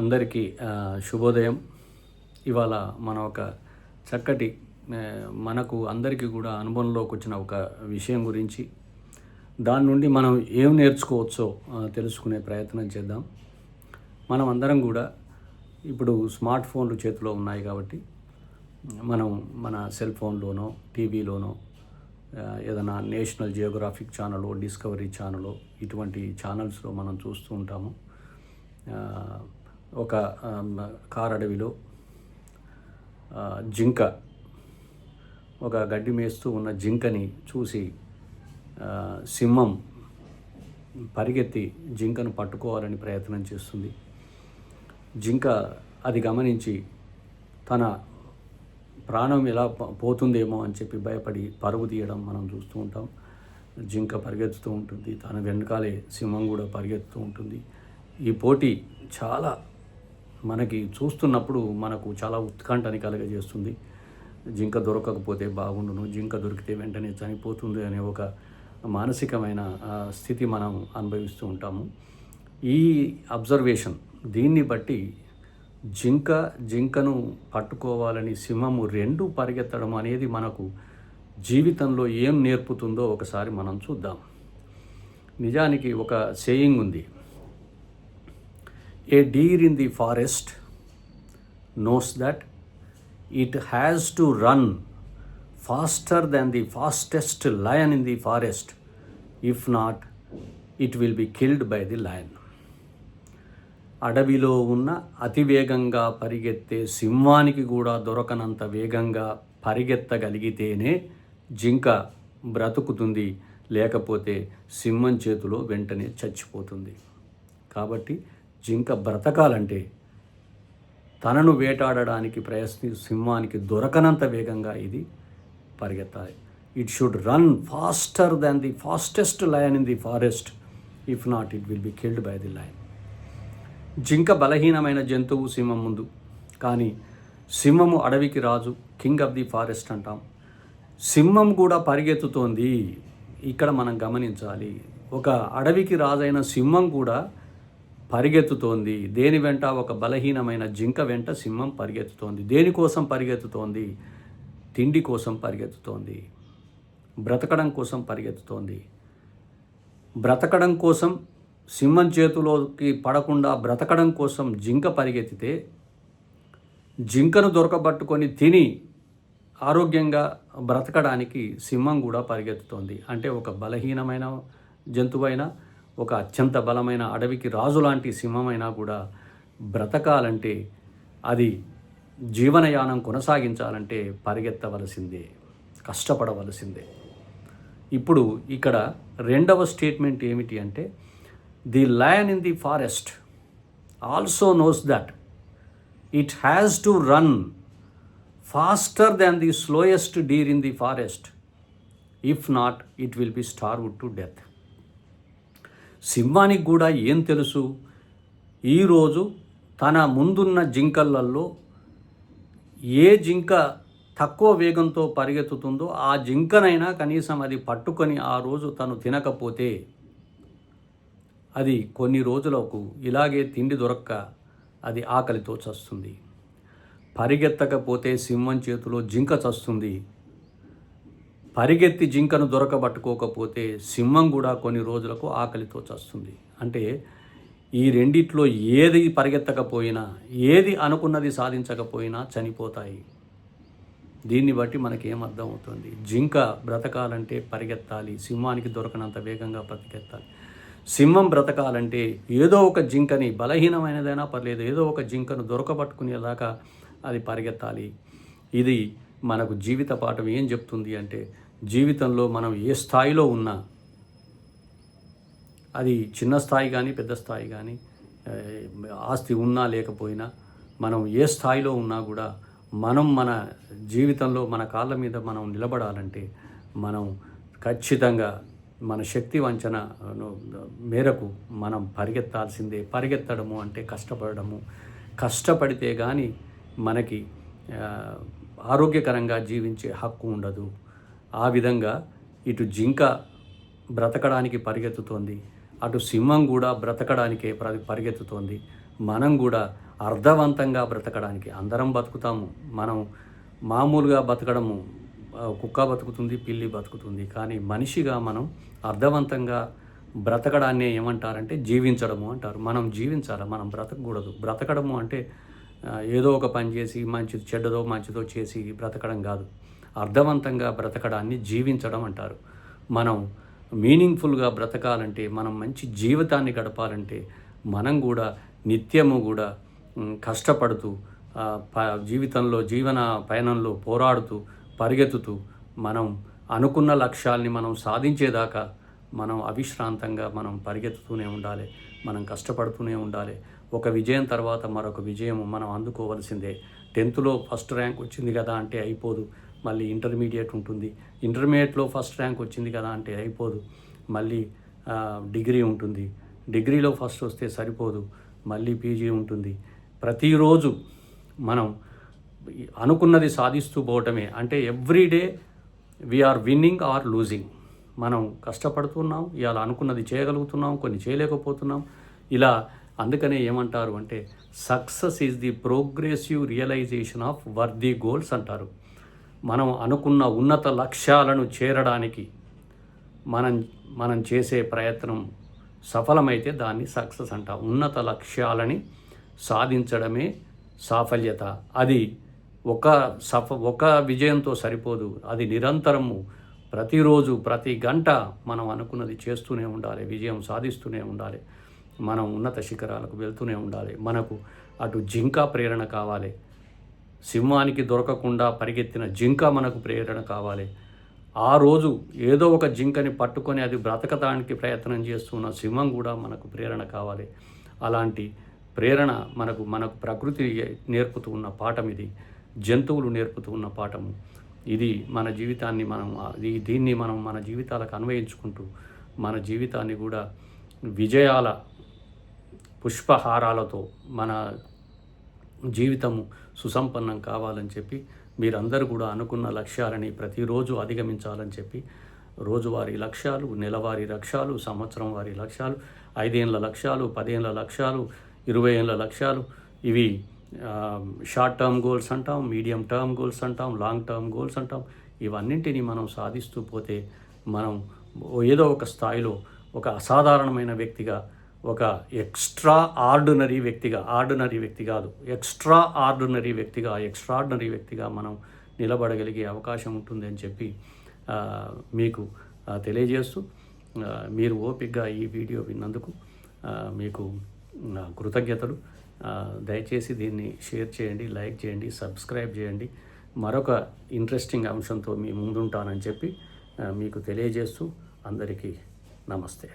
అందరికీ శుభోదయం. ఇవాళ మన ఒక చక్కటి మనకు అందరికీ కూడా అనుభవంలోకి వచ్చిన ఒక విషయం గురించి. దాని నుండి మనం ఏం నేర్చుకోవచ్చో తెలుసుకునే ప్రయత్నం చేద్దాం. మనం అందరం కూడా ఇప్పుడు స్మార్ట్ ఫోన్లు చేతిలో ఉన్నాయి కాబట్టి మనం మన సెల్ ఫోన్లోనో టీవీలోనో ఏదైనా National Geographic channel Discovery channel ఇటువంటి ఛానల్స్లో మనం చూస్తూ ఉంటాము. ఒక కారడవిలో కార్ అడవిలో జింక ఒక గడ్డి మేస్తూ ఉన్న జింకని చూసి సింహం పరిగెత్తి జింకను పట్టుకోవాలని ప్రయత్నం చేస్తుంది. జింక అది గమనించి తన ప్రాణం ఎలా పోతుందేమో అని చెప్పి భయపడి పరుగు తీయడం మనం చూస్తూ ఉంటాం. జింక పరిగెత్తుతూ ఉంటుంది. తన వెనకాలే సింహం కూడా పరిగెత్తుతూ ఉంటుంది. ఈ పోటీ చాలా మనకి చూస్తున్నప్పుడు మనకు చాలా ఉత్కంఠని కలగజేస్తుంది. జింక దొరకకపోతే బాగుండును జింక దొరికితే వెంటనే చనిపోతుంది అనే ఒక మానసికమైన స్థితి మనం అనుభవిస్తూ ఉంటాము. ఈ అబ్జర్వేషన్ దీన్ని బట్టి జింక జింకను పట్టుకోవాలని సింహము రెండు పరిగెత్తడం అనేది మనకు జీవితంలో ఏం నేర్పుతుందో ఒకసారి మనం చూద్దాం. నిజానికి ఒక సేయింగ్ ఉంది. A deer in the forest knows that it has to run faster then the fastest lion in the forest if not it will be killed by the lion అడవిలో ఉన్న అతివేగంగా పరిగెత్తే సింహానికి కూడా దొరకనంత వేగంగా పరిగెత్తగలిగితేనే జింక బ్రతుకుతుంది. లేకపోతే సింహం చేతిలో వెంటనే చచ్చిపోతుంది. కాబట్టి జింక బ్రతకాలంటే తనను వేటాడడానికి ప్రయత్ని సింహానికి దొరకనంత వేగంగా ఇది పరిగెత్తాలి. It should run faster than the fastest lion in the forest if not it will be killed by the lion జింక బలహీనమైన జంతువు సింహం ముందు. కానీ సింహము అడవికి రాజు కింగ్ ఆఫ్ ది ఫారెస్ట్ అంటాం. సింహం కూడా పరిగెత్తుతోంది. ఇక్కడ మనం గమనించాలి. ఒక అడవికి రాజైన సింహం కూడా పరిగెత్తుతోంది. దేని వెంట? ఒక బలహీనమైన జింక వెంట సింహం పరిగెత్తుతోంది. దేనికోసం పరిగెత్తుతోంది? తిండి కోసం పరిగెత్తుతోంది. బ్రతకడం కోసం పరిగెత్తుతోంది. బ్రతకడం కోసం సింహం చేతిలోకి పడకుండా బ్రతకడం కోసం జింక పరిగెత్తితే జింకను దొరకబట్టుకొని తిని ఆరోగ్యంగా బ్రతకడానికి సింహం కూడా పరిగెత్తుతోంది. అంటే ఒక బలహీనమైన జంతువైన ఒక అత్యంత బలమైన అడవికి రాజు లాంటి సింహమైనా కూడా బ్రతకాలంటే అది జీవనయానం కొనసాగించాలంటే పరిగెత్తవలసిందే కష్టపడవలసిందే. ఇప్పుడు ఇక్కడ రెండవ స్టేట్మెంట్ ఏమిటి అంటే the lion in the forest also knows that it has to run faster than the slowest deer in the forest. If not it will be starved to death. సింహానికి కూడా ఏం తెలుసు? ఈరోజు తన ముందున్న జింకలలో ఏ జింక తక్కువ వేగంతో పరిగెత్తుతుందో ఆ జింకనైనా కనీసం అది పట్టుకొని ఆ రోజు తను తినకపోతే అది కొన్ని రోజులకు ఇలాగే తిండి దొరక్క అది ఆకలితో చస్తుంది. పరిగెత్తకపోతే సింహం చేతిలో జింక చస్తుంది. పరిగెత్తి జింకను దొరకబట్టుకోకపోతే సింహం కూడా కొన్ని రోజులకు ఆకలితో చస్తుంది. అంటే ఈ రెండిట్లో ఏది పరిగెత్తకపోయినా ఏది అనుకున్నది సాధించకపోయినా చనిపోతాయి. దీన్ని బట్టి మనకి ఏం అవుతుంది జింక బ్రతకాలంటే పరిగెత్తాలి సింహానికి దొరకనంత వేగంగా బ్రతికెత్తాలి. సింహం బ్రతకాలంటే ఏదో ఒక జింకని బలహీనమైనదైనా పర్లేదు ఏదో ఒక జింకను దొరకబట్టుకునేదాకా అది పరిగెత్తాలి. ఇది మనకు జీవిత పాఠం ఏం చెప్తుంది అంటే జీవితంలో మనం ఏ స్థాయిలో ఉన్నా అది చిన్న స్థాయి కానీ పెద్ద స్థాయి కానీ ఆస్తి ఉన్నా లేకపోయినా మనం ఏ స్థాయిలో ఉన్నా కూడా మనం మన జీవితంలో మన కాళ్ళ మీద మనం నిలబడాలంటే మనం ఖచ్చితంగా మన శక్తి వంచన మేరకు మనం పరిగెత్తాల్సిందే. పరిగెత్తడము అంటే కష్టపడము కష్టపడితే కానీ మనకి ఆరోగ్యకరంగా జీవించే హక్కు ఉండదు. ఆ విధంగా ఇటు జింక బ్రతకడానికి పరిగెత్తుతోంది. అటు సింహం కూడా బ్రతకడానికే పరిగెత్తుతోంది. మనం కూడా అర్థవంతంగా బ్రతకడానికి అందరం బతుకుతాము. మనం మామూలుగా బతకడము కుక్క బతుకుతుంది పిల్లి బతుకుతుంది. కానీ మనిషిగా మనం అర్థవంతంగా బ్రతకడాన్ని ఏమంటారంటే జీవించడము అంటారు. మనం జీవించాలి? మనం బ్రతకకూడదు బ్రతకడము అంటే ఏదో ఒక పని చేసి మంచిది చెడ్డదో మంచిదో చేసి బ్రతకడం కాదు. అర్థవంతంగా బ్రతకడాన్ని జీవించడం అంటారు. మనం మీనింగ్ఫుల్గా బ్రతకాలంటే మనం మంచి జీవితాన్ని గడపాలంటే మనం కూడా నిత్యము కూడా కష్టపడుతూ ప- జీవితంలో జీవన పయనంలో పోరాడుతూ పరిగెత్తుతూ మనం అనుకున్న లక్ష్యాల్ని మనం సాధించేదాకా మనం అవిశ్రాంతంగా మనం పరిగెత్తుతూనే ఉండాలి. మనం కష్టపడుతూనే ఉండాలి. ఒక విజయం తర్వాత మరొక విజయం మనం అందుకోవలసిందే. టెన్త్లో ఫస్ట్ ర్యాంక్ వచ్చింది కదా అంటే అయిపోదు. మళ్ళీ ఇంటర్మీడియట్ ఉంటుంది. ఇంటర్మీడియట్లో ఫస్ట్ ర్యాంక్ వచ్చింది కదా అంటే అయిపోదు. మళ్ళీ డిగ్రీ ఉంటుంది. డిగ్రీలో ఫస్ట్ వస్తే సరిపోదు. మళ్ళీ పీజీ ఉంటుంది. ప్రతిరోజు మనం అనుకున్నది సాధిస్తూ పోవటమే. అంటే everyday we are winning or losing. మనం కష్టపడుతున్నాం ఇవాళ అనుకున్నది చేయగలుగుతున్నాం కొన్ని చేయలేకపోతున్నాం. ఇలా అందుకనే ఏమంటారు అంటే success is the progressive realization of worthy goals అంటారు. మనం అనుకున్న ఉన్నత లక్ష్యాలను చేరడానికి మనం మనం చేసే ప్రయత్నం సఫలమైతే దాన్ని సక్సెస్ అంట. ఉన్నత లక్ష్యాలని సాధించడమే సాఫల్యత. అది ఒక సఫ ఒక విజయంతో సరిపోదు. అది నిరంతరము ప్రతిరోజు ప్రతి గంట మనం అనుకున్నది చేస్తూనే ఉండాలి విజయం సాధిస్తూనే ఉండాలి. మనం ఉన్నత శిఖరాలకు వెళ్తూనే ఉండాలి. మనకు అటు జింకా ప్రేరణ కావాలి. సింహానికి దొరకకుండా పరిగెత్తిన జింక మనకు ప్రేరణ కావాలి. ఆ రోజు ఏదో ఒక జింకని పట్టుకొని అది బ్రతకటానికి ప్రయత్నం చేస్తున్న సింహం కూడా మనకు ప్రేరణ కావాలి. అలాంటి ప్రేరణ మనకు మనకు ప్రకృతి నేర్పుతూ ఉన్న పాఠం ఇది. జంతువులు నేర్పుతూ ఉన్న పాఠము ఇది. మన జీవితాన్ని మనం ఈ- దీన్ని మనం మన జీవితాలకు అన్వయించుకుంటూ మన జీవితాన్ని కూడా విజయాల పుష్పహారాలతో మన జీవితము సుసంపన్నం కావాలని చెప్పి మీరందరూ కూడా అనుకున్న లక్ష్యాలని ప్రతిరోజు అధిగమించాలని చెప్పి రోజువారీ లక్ష్యాలు నెలవారీ లక్ష్యాలు సంవత్సరం వారి లక్ష్యాలు ఐదేళ్ళ లక్ష్యాలు పదేళ్ళ లక్ష్యాలు ఇరవై ఏళ్ళ లక్ష్యాలు ఇవి షార్ట్ టర్మ్ గోల్స్ అంటాం మీడియం టర్మ్ గోల్స్ అంటాం లాంగ్ టర్మ్ గోల్స్ అంటాం. ఇవన్నింటినీ మనం సాధిస్తూ పోతే మనం ఏదో ఒక స్థాయిలో ఒక అసాధారణమైన వ్యక్తిగా ఒక ఎక్స్ట్రా ఆర్డినరీ వ్యక్తిగా ఆర్డినరీ వ్యక్తి కాదు. ఎక్స్ట్రా ఆర్డినరీ వ్యక్తిగా ఎక్స్ట్రాడినరీ వ్యక్తిగా మనం నిలబడగలిగే అవకాశం ఉంటుంది అని చెప్పి మీకు తెలియజేస్తూ మీరు ఓపికగా ఈ వీడియో విన్నందుకు మీకు నా కృతజ్ఞతలు. దయచేసి దీన్ని షేర్ చేయండి లైక్ చేయండి సబ్స్క్రైబ్ చేయండి. మరొక ఇంట్రెస్టింగ్ అంశంతో మీ ముందుంటానని చెప్పి మీకు తెలియజేస్తూ అందరికీ నమస్తే.